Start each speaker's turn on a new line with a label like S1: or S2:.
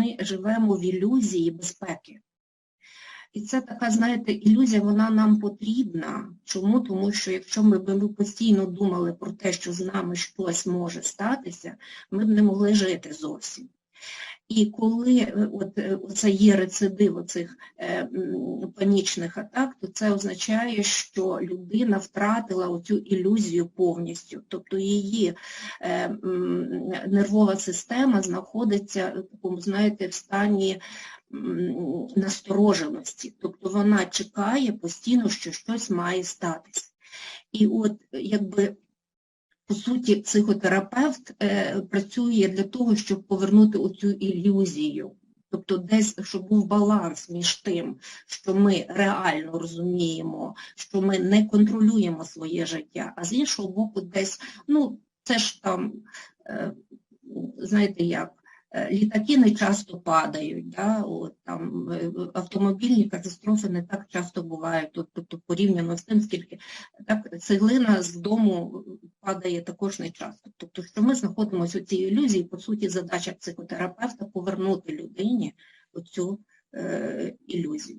S1: ми живемо в ілюзії безпеки. І це така, знаєте, ілюзія, вона нам потрібна. Чому? Тому що якщо ми б постійно думали про те, що з нами щось може статися, ми б не могли жити зовсім. І коли е, от, е, це є рецидив оцих е, панічних атак, то це означає, що людина втратила оцю ілюзію повністю. Тобто її нервова система знаходиться в такому, знаєте, в стані настороженості. Тобто вона чекає постійно, що щось має статися. І от якби по суті, психотерапевт е, працює для того, щоб повернути оцю ілюзію. Тобто десь, щоб був баланс між тим, що ми реально розуміємо, що ми не контролюємо своє життя, а з іншого боку, десь, ну, це ж там, е, знаєте як, е, літаки не часто падають, да? От, там, автомобільні катастрофи не так часто бувають, тобто порівняно з тим, скільки так, цеглина з дому падає також не часто. Тобто, що ми знаходимося у цій ілюзії, по суті, задача психотерапевта повернути людині оцю е, ілюзію.